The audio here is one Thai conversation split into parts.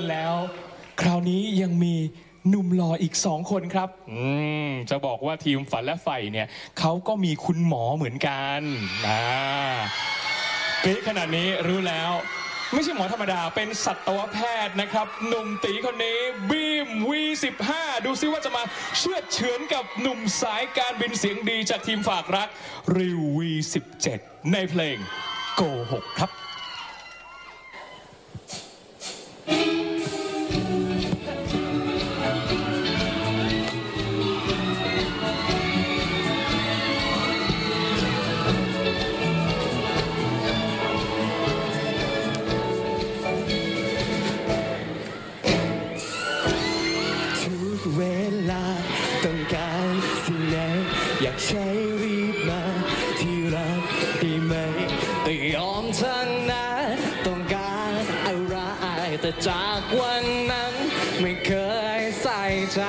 คนแล้ว คราวนี้ยังมีหนุ่มหล่ออีกสองคนครับ อืม จะบอกว่าทีมฝันและไฟเนี่ยเขาก็มีคุณหมอเหมือนกันนะกรี๊ดขนาดนี้รู้แล้ว ไม่ใช่หมอธรรมดาเป็นสัตวแพทย์นะครับ หนุ่มตีคนนี้บีม V15 ดูซิว่าจะมาเชื่อเฉือนกับหนุ่มสายการบินเสียงดีจากทีมฝากรักริว V17 ในเพลงโกหกครับ จากวันนั้น ไม่เคยใส่ใจ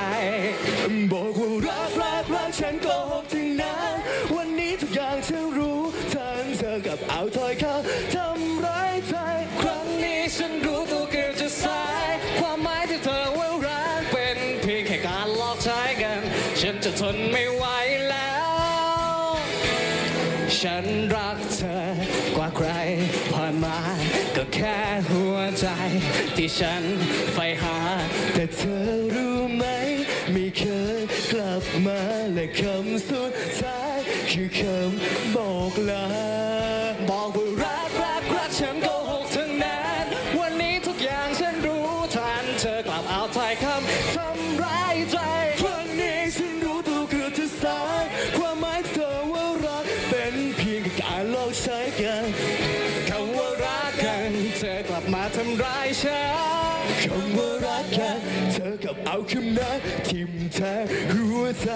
บอกว่ารักรักรักฉันโกหกทั้งนั้น วันนี้ทุกอย่างเธอรู้ทั้งเธอกับเอาถอยเขาทำร้ายใจ ครั้งนี้ฉันรู้ตัวเกือบจะสาย ความหมายที่เธอว่ารักเป็นเพียงแค่การหลอกใช้กัน ฉันจะทนไม่ไหวแล้ว ฉันรักเธอกว่าใคร วใจที่ฉันใฝ่หา แต่เธอรู้ไหม ไม่เคยกลับมาและคำสุดท้าย คือคำบอกลาบอกว่ารักรักรักฉันโกหกทั้งนั้น วันนี้ทุกอย่างฉันรู้ทัน เธอกลับเอาทายคำทำร้ายใจครั้งนี้ฉันรู้ตัวเกือบจะสายความหมายเธอว่ารักเป็นเพียงการลอกใช้กันคำว่ารักกันเธอกลับ รายฉัคำว่ารักกันเธอกับเอาคำนั้ทิมแทงหัวใจ